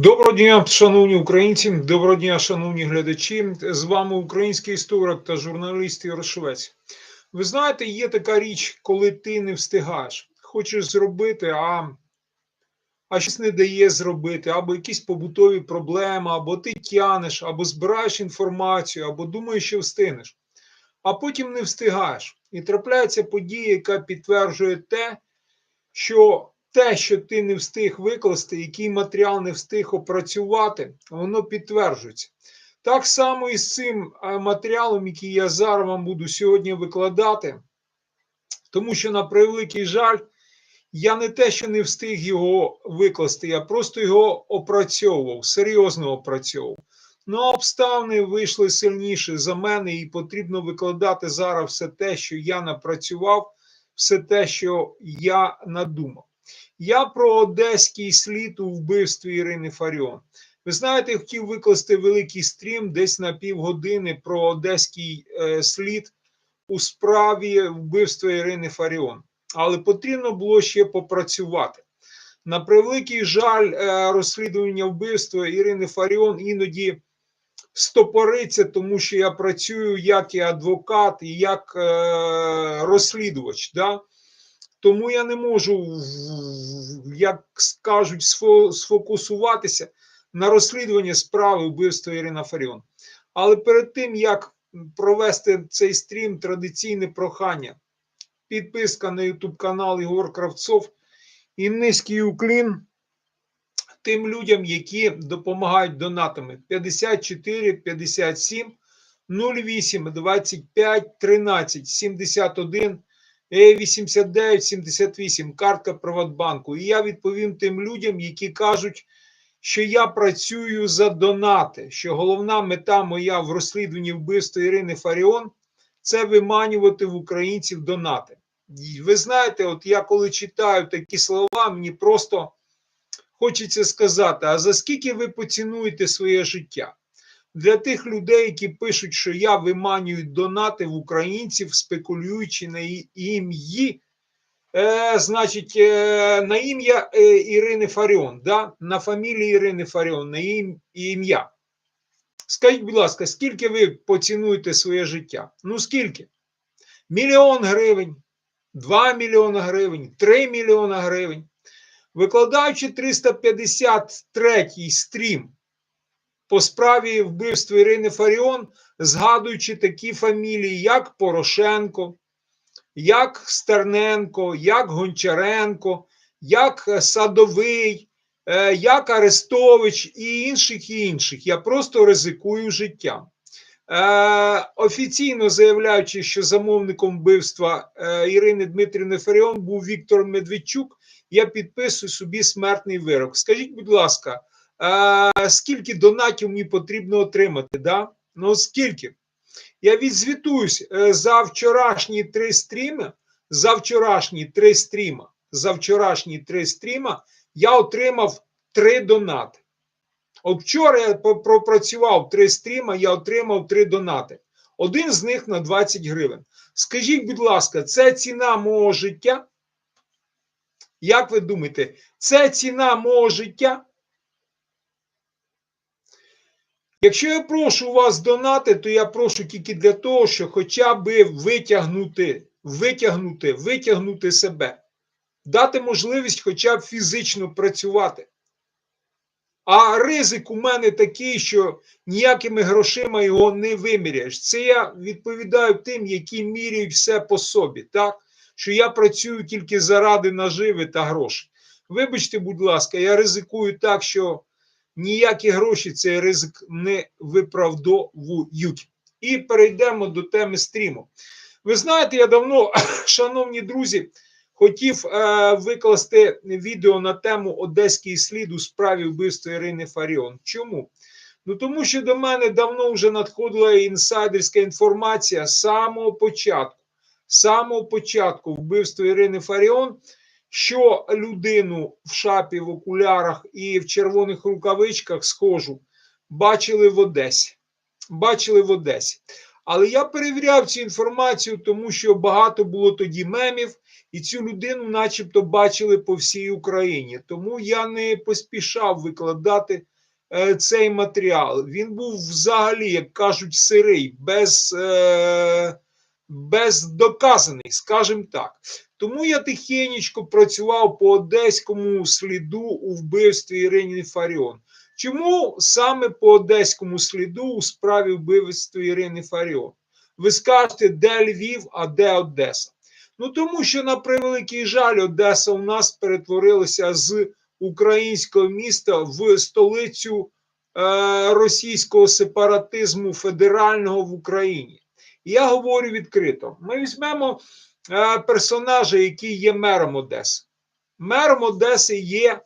Доброго дня, шановні українці, доброго дня, шановні глядачі. З вами український історик та журналіст Ігор Швець. Ви знаєте, є така річ, коли ти не встигаєш, хочеш зробити, а, а щось не дає зробити, або якісь побутові проблеми, або ти тянеш, або збираєш інформацію, або думаєш, що встигнеш, а потім не встигаєш. І трапляється подія, яка підтверджує те, що те, що ти не встиг викласти, який матеріал не встиг опрацювати, воно підтверджується. Так само і з цим е, матеріалом, який я зараз вам буду сьогодні викладати, тому що, на превеликий жаль, я не те, що не встиг його викласти, я просто його опрацьовував, серйозно опрацьовував. Ну, обставини вийшли сильніше за мене, і потрібно викладати зараз все те, що я напрацював, все те, що я надумав. Я про одеський слід у вбивстві Ірини Фаріон. Ви знаєте, я хотів викласти великий стрім десь на півгодини про одеський е, слід у справі вбивства Ірини Фаріон. Але потрібно було ще попрацювати. На превеликий жаль, е, розслідування вбивства Ірини Фаріон іноді стопориться, тому що я працюю як і адвокат, і як е, розслідувач. Да? Тому я не можу, як скажуть, сфокусуватися на розслідуванні справи вбивства Ірина Фаріон. Але перед тим, як провести цей стрім, традиційне прохання, підписка на YouTube канал Ігор Кравцов і низький уклін тим людям, які допомагають донатами 54 57 08 25 13 71 8978, картка Приватбанку. І я відповім тим людям, які кажуть, що я працюю за донати, що головна мета моя в розслідуванні вбивства Ірини Фаріон це виманювати в українців донати. Ви знаєте, от я коли читаю такі слова, мені просто хочеться сказати: а за скільки ви поцінуєте своє життя? Для тих людей, які пишуть, що я виманюю донати в українців, спекулюючи на ім'ї, е, значить, е, на ім'я е, Ірини Фаріон, да? на фамілії Ірини Фаріон, на ім'я. Скажіть, будь ласка, скільки ви поцінуєте своє життя? Ну скільки? Мільйон гривень, 2 мільйони гривень, 3 мільйони гривень. Викладаючи 353 стрім по справі вбивства Ірини Фаріон, згадуючи такі фамілії, як Порошенко, як Стерненко, як Гончаренко, як Садовий, е, як Арестович і інших і інших. Я просто ризикую життям. Е, офіційно заявляючи, що замовником вбивства е, Ірини Дмитрівни Фаріон був Віктор Медведчук, я підписую собі смертний вирок. Скажіть, будь ласка, а, скільки донатів мені потрібно отримати. Да? Ну скільки? Я відзвітуюсь е, за вчорашні три стріми, за вчорашні три стріма, за вчорашні три стріма я отримав три донати. От вчора я пропрацював три стріма, я отримав три донати. Один з них на 20 гривень. Скажіть, будь ласка, це ціна мого життя? Як ви думаєте, це ціна мого життя? Якщо я прошу вас донати, то я прошу тільки для того, щоб хоча б витягнути, витягнути, витягнути себе, дати можливість хоча б фізично працювати. А ризик у мене такий, що ніякими грошима його не виміряєш. Це я відповідаю тим, які міряють все по собі, так? що я працюю тільки заради наживи та грошей. Вибачте, будь ласка, я ризикую так, що ніякі гроші цей ризик не виправдовують. І перейдемо до теми стріму. Ви знаєте, я давно, шановні друзі, хотів е, викласти відео на тему Одеський слід у справі вбивства Ірини Фаріон. Чому? Ну тому що до мене давно вже надходила інсайдерська інформація з самого початку. З самого початку вбивства Ірини Фаріон що людину в шапі, в окулярах і в червоних рукавичках схожу бачили в Одесі. Бачили в Одесі. Але я перевіряв цю інформацію, тому що багато було тоді мемів, і цю людину, начебто, бачили по всій Україні. Тому я не поспішав викладати е, цей матеріал. Він був взагалі, як кажуть, сирий, без, е, бездоказаний, скажімо так. Тому я тихенечко працював по одеському сліду у вбивстві Ірини Фаріон. Чому саме по одеському сліду у справі вбивства Ірини Фаріон? Ви скажете, де Львів, а де Одеса? Ну тому що, на превеликий жаль, Одеса у нас перетворилася з українського міста в столицю е, російського сепаратизму федерального в Україні. Я говорю відкрито: ми візьмемо персонажа, який є мером Одеси. Мером Одеси є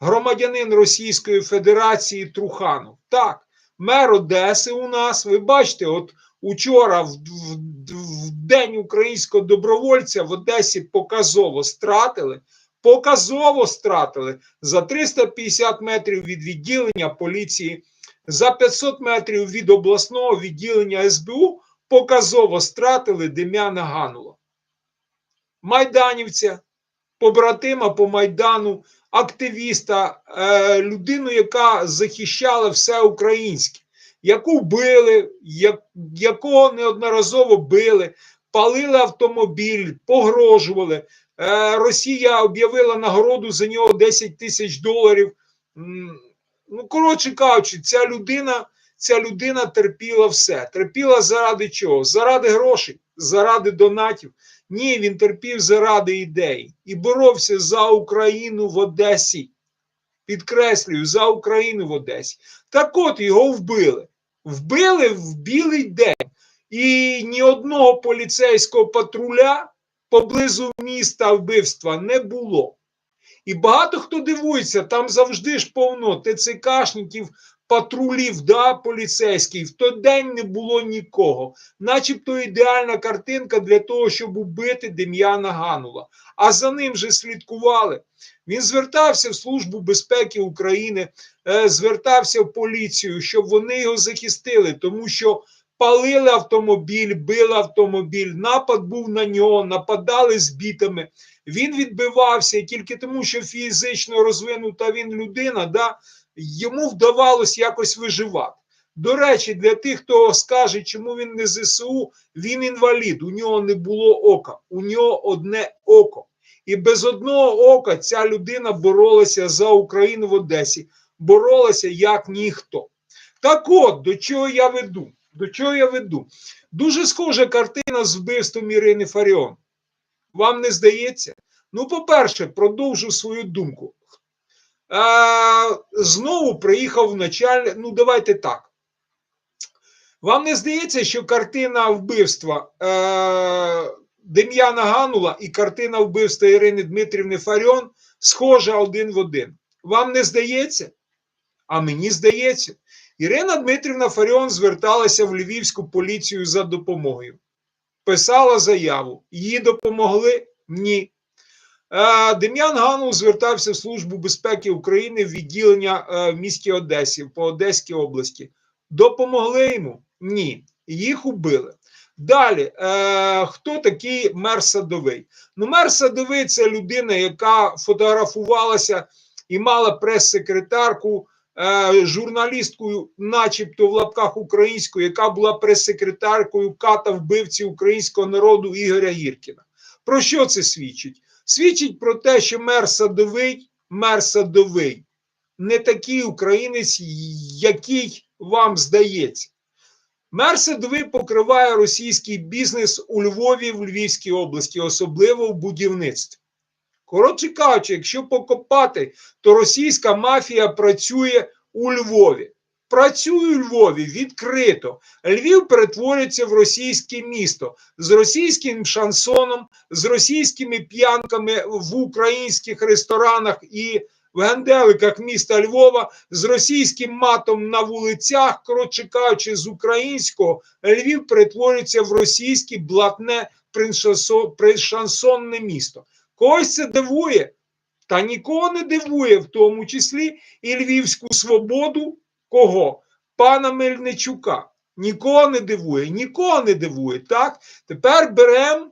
громадянин Російської Федерації Труханов. Так, мер Одеси у нас, ви бачите, от учора, в, в, в день українського добровольця в Одесі показово стратили. Показово стратили за 350 метрів від відділення поліції, за 500 метрів від обласного відділення СБУ показово стратили Дем'яна Ганула. Майданівця, побратима по Майдану, активіста, е, людину, яка захищала все українське, яку били, як, якого неодноразово били, палили автомобіль, погрожували. Е, Росія об'явила нагороду за нього 10 тисяч доларів. Ну, коротше кажучи, ця людина, ця людина терпіла все. Терпіла заради чого? Заради грошей, заради донатів. Ні, він терпів заради ідей і боровся за Україну в Одесі. Підкреслюю, за Україну в Одесі. Так от його вбили. Вбили в білий день. І ні одного поліцейського патруля поблизу міста вбивства не було. І багато хто дивується, там завжди ж повно ТЦКшників, патрулів, да, поліцейських. В той день не було нікого. Начебто ідеальна картинка для того, щоб убити Дем'яна Ганула. А за ним же слідкували. Він звертався в Службу безпеки України, е, звертався в поліцію, щоб вони його захистили, тому що палили автомобіль, били автомобіль, напад був на нього, нападали з бітами. Він відбивався і тільки тому, що фізично розвинута він людина, да, йому вдавалось якось виживати. До речі, для тих, хто скаже, чому він не ЗСУ, він інвалід, у нього не було ока, у нього одне око. І без одного ока ця людина боролася за Україну в Одесі, боролася як ніхто. Так от, до чого я веду? До чого я веду? Дуже схожа картина з вбивством Ірини Фаріон. Вам не здається? Ну, по-перше, продовжу свою думку. А, знову приїхав начальник. Ну, давайте так. Вам не здається, що картина вбивства е, Дем'яна Ганула і картина вбивства Ірини Дмитрівни Фаріон схожа один в один? Вам не здається? А мені здається. Ірина Дмитрівна Фаріон зверталася в Львівську поліцію за допомогою. Писала заяву. Їй допомогли? Ні. Е, Дем'ян Ганул звертався в Службу безпеки України в відділення е, в місті Одесі по Одеській області. Допомогли йому? Ні. Їх убили. Далі, е, хто такий мер Садовий? Ну, мер Садовий це людина, яка фотографувалася і мала прес-секретарку, журналісткою, начебто в лапках українською, яка була прес-секретаркою ката вбивці українського народу Ігоря Гіркіна. Про що це свідчить? Свідчить про те, що мер Садовий, мер Садовий, не такий українець, який вам здається. Мер Садовий покриває російський бізнес у Львові, в Львівській області, особливо в будівництві. Коротше кажучи, якщо покопати, то російська мафія працює у Львові. Працює у Львові відкрито. Львів перетворюється в російське місто з російським шансоном, з російськими п'янками в українських ресторанах і в генделиках міста Львова, з російським матом на вулицях, коротше кажучи, з українського Львів перетворюється в російське блатне пришансонне місто. Когось це дивує, та нікого не дивує, в тому числі і Львівську свободу. Кого? Пана Мельничука. Нікого не дивує, нікого не дивує. Так? Тепер беремо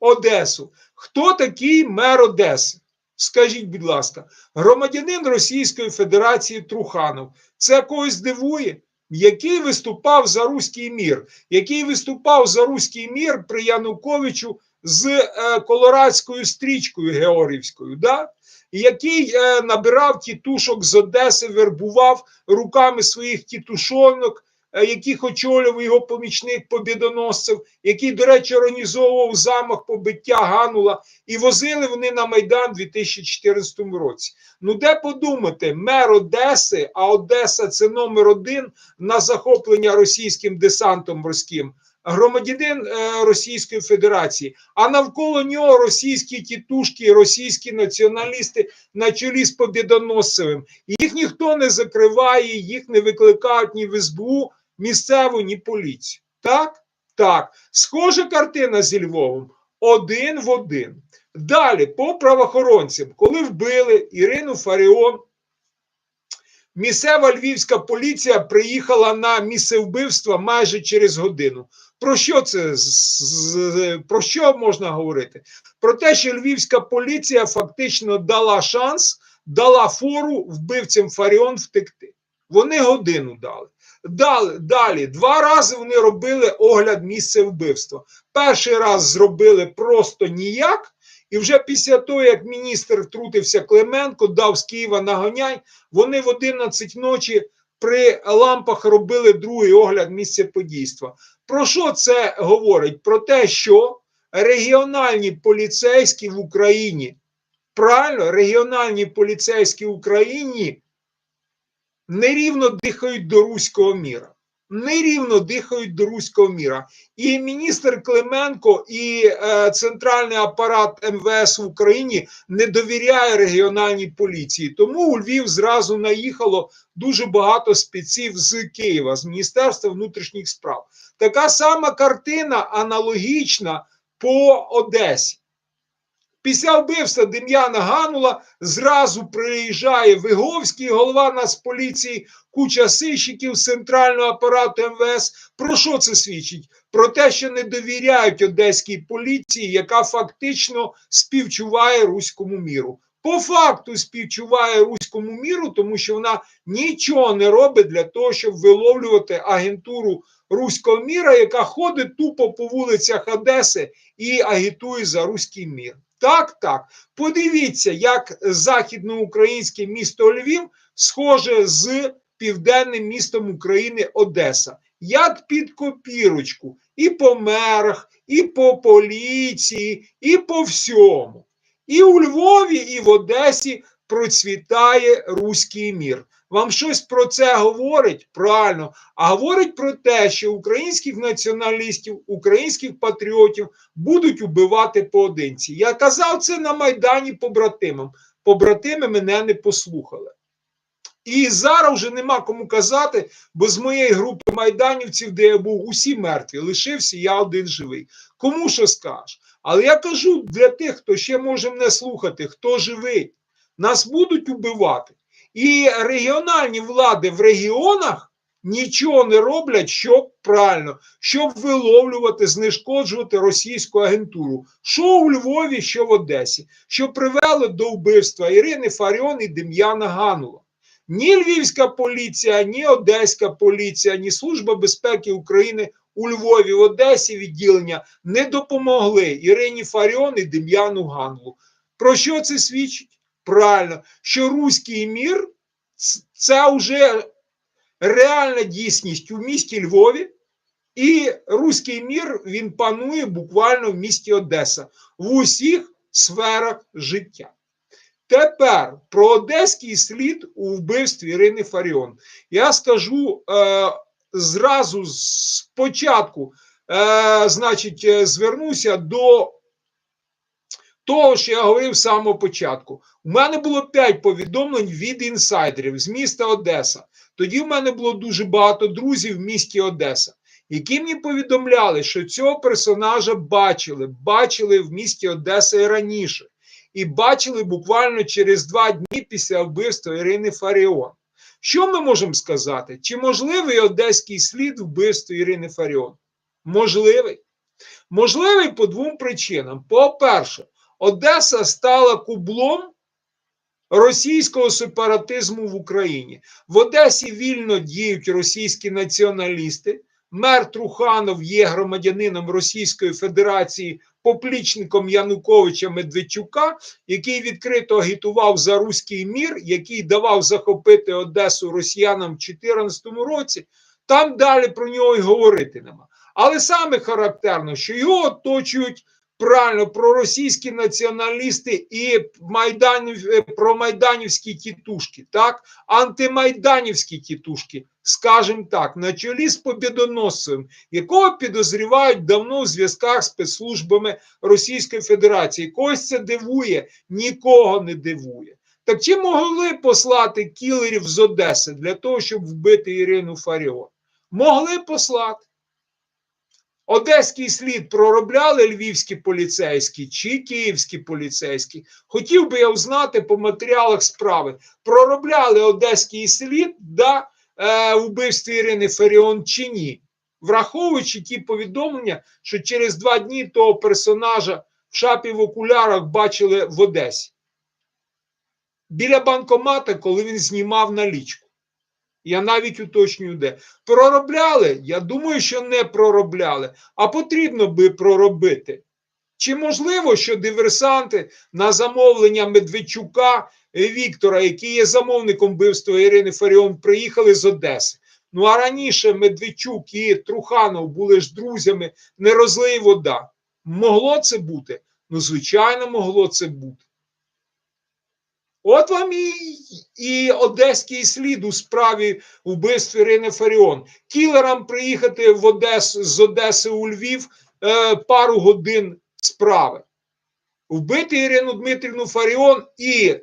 Одесу. Хто такий мер Одеси? Скажіть, будь ласка, громадянин Російської Федерації Труханов. Це когось дивує? Який виступав за руський мір, який виступав за руський мір при Януковичу з е, колорадською стрічкою Георгівською, да? Який е, набирав тітушок з Одеси, вербував руками своїх тітушонок, е, яких очолював його помічник побідоносцев, який, до речі, організовував замах побиття Ганула, і возили вони на Майдан у 2014 році. Ну, де подумати, мер Одеси, а Одеса це номер один на захоплення російським десантом морським. Громадянин е, Російської Федерації, а навколо нього російські тітушки, російські націоналісти на чолі з Побєдоносцевим. Їх ніхто не закриває, їх не викликають ні в СБУ, місцеву, ні поліцію. Так? Так. Схожа картина зі Львовом. Один в один. Далі, по правоохоронцям, коли вбили Ірину Фаріон, місцева львівська поліція приїхала на місце вбивства майже через годину. Про що це про що можна говорити? Про те, що львівська поліція фактично дала шанс, дала фору вбивцям Фаріон втекти. Вони годину дали. Далі, далі два рази вони робили огляд місця вбивства. Перший раз зробили просто ніяк, і вже після того, як міністр втрутився Клименко, дав з Києва нагоняй, вони в 11 ночі при лампах робили другий огляд місця подійства. Про що це говорить? Про те, що регіональні поліцейські в Україні, правильно, регіональні поліцейські в Україні нерівно дихають до руського міра. Нерівно дихають до руського міра. І міністр Клименко і е, центральний апарат МВС в Україні не довіряє регіональній поліції. Тому у Львів зразу наїхало дуже багато спеців з Києва, з Міністерства внутрішніх справ. Така сама картина аналогічна по Одесі. Після вбивства Дем'яна Ганула зразу приїжджає Виговський, голова Нацполіції, куча сищиків з центрального апарату МВС. Про що це свідчить? Про те, що не довіряють одеській поліції, яка фактично співчуває руському міру. По факту співчуває руському міру, тому що вона нічого не робить для того, щоб виловлювати агентуру руського міра, яка ходить тупо по вулицях Одеси і агітує за руський мір. Так, так. Подивіться, як західноукраїнське місто Львів схоже з південним містом України Одеса. Як під копірочку, і по мерах, і по поліції, і по всьому. І у Львові, і в Одесі процвітає руський мір. Вам щось про це говорить? Правильно, а говорить про те, що українських націоналістів, українських патріотів будуть убивати поодинці. Я казав це на Майдані побратимам. Побратими мене не послухали. І зараз вже нема кому казати, бо з моєї групи майданівців, де я був, усі мертві, лишився я один живий. Кому що скажеш? Але я кажу для тих, хто ще може мене слухати, хто живий, нас будуть убивати. І регіональні влади в регіонах нічого не роблять, щоб правильно, щоб виловлювати, знешкоджувати російську агентуру. Що у Львові, що в Одесі, що привело до вбивства Ірини Фаріон і Дем'яна Ганула. Ні Львівська поліція, ні Одеська поліція, ні Служба безпеки України у Львові, в Одесі відділення не допомогли Ірині Фаріон і Дем'яну Ганулу. Про що це свідчить? Правильно, що руський мір це вже реальна дійсність у місті Львові, і руський мір він панує буквально в місті Одеса в усіх сферах життя. Тепер про одеський слід у вбивстві Ірини Фаріон. Я скажу е, зразу спочатку, е, значить, е, звернуся до того, що я говорив з самого початку. У мене було 5 повідомлень від інсайдерів з міста Одеса. Тоді в мене було дуже багато друзів в місті Одеса, які мені повідомляли, що цього персонажа бачили, бачили в місті Одеса і раніше, і бачили буквально через два дні після вбивства Ірини Фаріон. Що ми можемо сказати? Чи можливий одеський слід вбивства Ірини Фаріон? Можливий. Можливий по двом причинам. По-перше, Одеса стала кублом російського сепаратизму в Україні. В Одесі вільно діють російські націоналісти. Мер Труханов є громадянином Російської Федерації, поплічником Януковича Медведчука, який відкрито агітував за руський мір, який давав захопити Одесу росіянам в 2014 році. Там далі про нього й говорити нема. Але саме характерно, що його оточують правильно проросійські націоналісти і майданів, е, промайданівські тітушки, так, антимайданівські тітушки, скажімо так, на чолі з Побєдоносцем, якого підозрівають давно в зв'язках з спецслужбами Російської Федерації. Когось це дивує, нікого не дивує. Так чи могли послати кілерів з Одеси для того, щоб вбити Ірину Фаріон? Могли послати. Одеський слід проробляли львівські поліцейські чи київські поліцейські. Хотів би я узнати по матеріалах справи, проробляли одеський слід да, вбивстві Ірини Фаріон чи ні, враховуючи ті повідомлення, що через два дні того персонажа в шапі в окулярах бачили в Одесі. Біля банкомата, коли він знімав налічку. Я навіть уточнюю, де. Проробляли? Я думаю, що не проробляли, а потрібно би проробити. Чи можливо, що диверсанти на замовлення Медведчука Віктора, який є замовником вбивства Ірини Фаріон, приїхали з Одеси? Ну а раніше Медведчук і Труханов були ж друзями, не розлий вода. Могло це бути? Ну, звичайно, могло це бути. От вам і, і одеський слід у справі вбивства Ірини Фаріон. Кілерам приїхати в Одесу з Одеси у Львів е, пару годин справи. Вбити Ірину Дмитрівну Фаріон і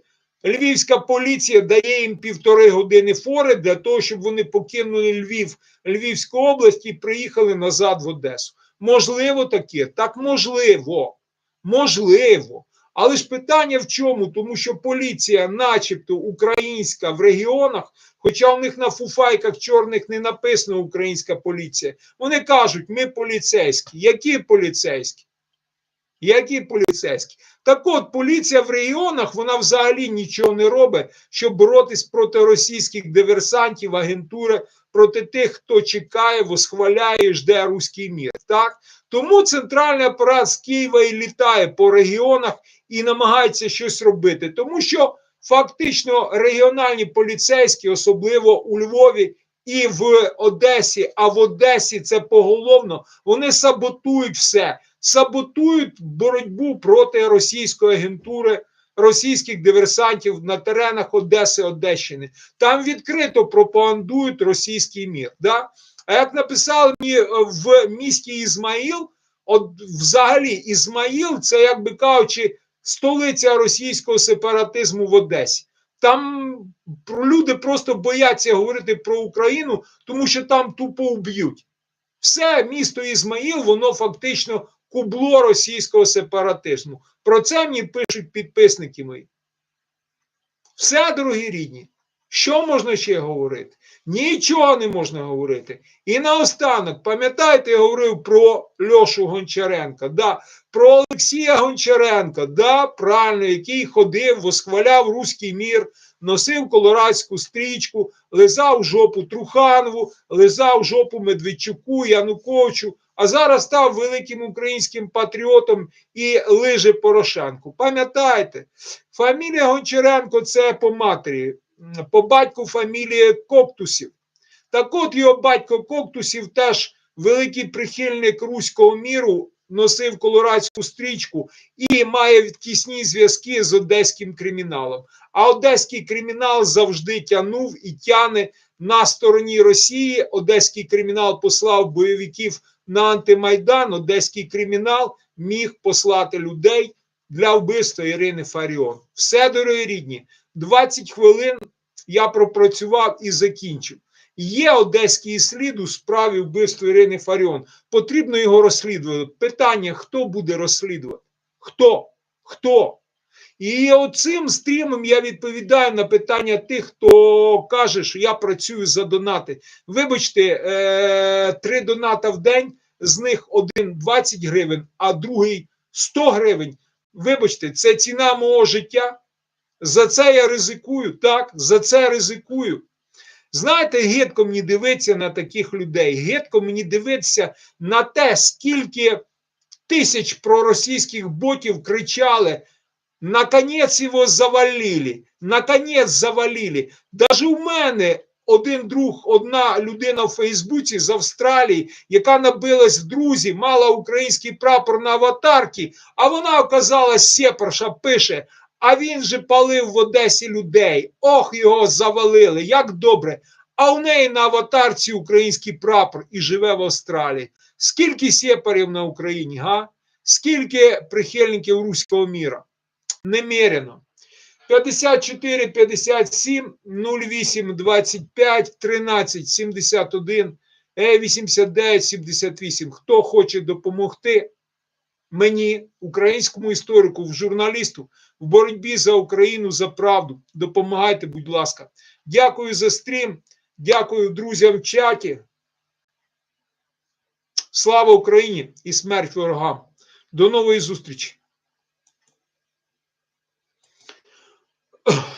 львівська поліція дає їм півтори години фори для того, щоб вони покинули Львів, Львівську область і приїхали назад в Одесу. Можливо, таке? Так можливо. Можливо. Але ж питання в чому? Тому що поліція, начебто українська в регіонах, хоча в них на фуфайках чорних не написано українська поліція, вони кажуть, ми поліцейські. Які поліцейські? Які поліцейські? Так от поліція в регіонах вона взагалі нічого не робить, щоб боротись проти російських диверсантів, агентури, проти тих, хто чекає, восхваляє, жде руський мір. Так? Тому центральний апарат з Києва і літає по регіонах і намагається щось робити, тому що фактично регіональні поліцейські, особливо у Львові і в Одесі, а в Одесі це поголовно, вони саботують все, саботують боротьбу проти російської агентури. Російських диверсантів на теренах Одеси, Одещини. Там відкрито пропагандують російський мір. Да? А як написали мені е, в місті Ізмаїл, от взагалі Ізмаїл, це, як би кажучи, столиця російського сепаратизму в Одесі. Там люди просто бояться говорити про Україну, тому що там тупо вб'ють. Все місто Ізмаїл, воно фактично кубло російського сепаратизму. Про це мені пишуть підписники мої. Все, дорогі рідні. Що можна ще говорити? Нічого не можна говорити. І наостанок, пам'ятаєте, я говорив про Льошу Гончаренка, да, про Олексія Гончаренка, да, правильно, який ходив, восхваляв руський мір, носив колорадську стрічку, лизав жопу Труханову, лизав жопу Медведчуку, Януковичу, а зараз став великим українським патріотом і лиже Порошенку. Пам'ятаєте, фамілія Гончаренко це по матері по батьку фамілії Коктусів. Так от його батько Коктусів теж великий прихильник руського міру, носив колорадську стрічку і має тісні зв'язки з одеським криміналом. А одеський кримінал завжди тягнув і тяне на стороні Росії. Одеський кримінал послав бойовиків на антимайдан. Одеський кримінал міг послати людей для вбивства Ірини Фаріон. Все дорогі рідні. 20 хвилин я пропрацював і закінчив. Є одеський слід у справі вбивства Ірини Фаріон. Потрібно його розслідувати. Питання: хто буде розслідувати? Хто? Хто? І оцим стрімом я відповідаю на питання тих, хто каже, що я працюю за донати. Вибачте, е, три доната в день, з них один 20 гривень, а другий 100 гривень. Вибачте, це ціна мого життя. За це я ризикую. Так, за це ризикую. Знаєте, гидко мені дивитися на таких людей. Гидко мені дивитися на те, скільки тисяч проросійських ботів кричали: наконець його завалили, наконець завалили. Даже у мене один друг, одна людина в Фейсбуці з Австралії, яка набилась в друзі, мала український прапор на аватарці, а вона оказалась сепарша, пише. А він же палив в Одесі людей. Ох, його завалили, як добре. А у неї на аватарці український прапор і живе в Австралії. Скільки сепарів на Україні, га? Скільки прихильників руського міра? Немерено. 54 57 08 25 13 71 89 78. Хто хоче допомогти мені, українському історику, журналісту, в боротьбі за Україну за правду, допомагайте, будь ласка. Дякую за стрім. Дякую друзям в чаті. Слава Україні і смерть ворогам. До нової зустрічі. Ugh.